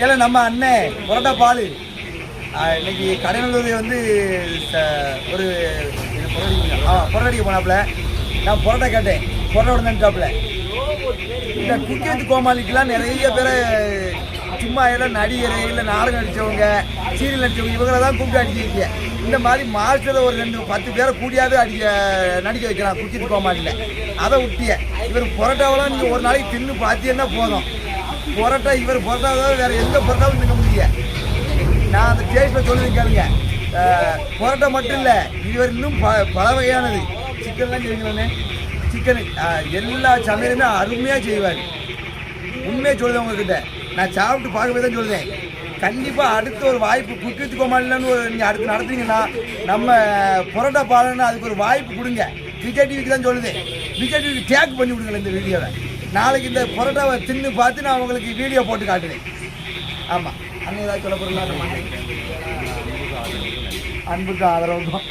ஏன்னா நம்ம அண்ணன் புரோட்டா பால். இன்னைக்கு கடைநல்லூர் வந்து ஒரு இது அடிக்க போனாப்புல. நான் புரோட்டா கேட்டேன். புரோட்டா உடனேட்டாப்புல இந்த குக்கியத்து கோமாளிக்கெல்லாம் நிறைய பேரை சும்மா எல்லாம் நடிகர் இல்லை நாடகம் நடித்தவங்க சீரியல் நடித்தவங்க இவங்களை தான் கூப்பிட்டு அடிச்சிருக்கீங்க. இந்த மாதிரி மாசத்தில் ஒரு ரெண்டு பத்து பேரை கூடியாவது அடிக்க நடிக்க வைக்கிறான் குக்கியத்து கோமாளியில். அதை விட்டிய. இவர் புரோட்டாவெல்லாம் நீங்கள் ஒரு நாளைக்கு தின்னு பார்த்தீங்கன்னா போதும். புரோட்டா இவர் புரோட்டாவை வேற எந்த புரோட்டாவும் திங்க முடியல. நான் அந்த டேஸ்ட்டில் சொல்லுவேன் கேளுங்க. புரோட்டா மட்டும் இல்லை இதுவரை இன்னும் ப பல வகையானது. சிக்கன்லாம் செய்வீங்களே சிக்கனு எல்லா சமையலுமே அருமையாக செய்வார். உண்மையாக சொல்லுவேன் உங்ககிட்ட. நான் சாப்பிட்டு பார்க்கவே தான் சொல்லுவேன் கண்டிப்பாக அடுத்த ஒரு வாய்ப்பு குக்கித்து கோமாளிலன்னு ஒரு நீங்கள் அடுத்து நடத்துனீங்கன்னா நம்ம புரோட்டா பாலன்னு அதுக்கு ஒரு வாய்ப்பு கொடுங்க. விஜய் டிவிக்கு தான் சொல்லுது. விஜய் டிவிக்கு டேக் பண்ணி விடுங்க இந்த வீடியோவை நாளைக்கு இந்த பரோட்டாவை தின்னு பார்த்து நான் உங்களுக்கு வீடியோ போட்டு காட்டுறேன். ஆமாம் அண்ணன் ஏதாவது சொல்ல போகிறீங்களா அன்புக்கு ஆதரவுக்கும்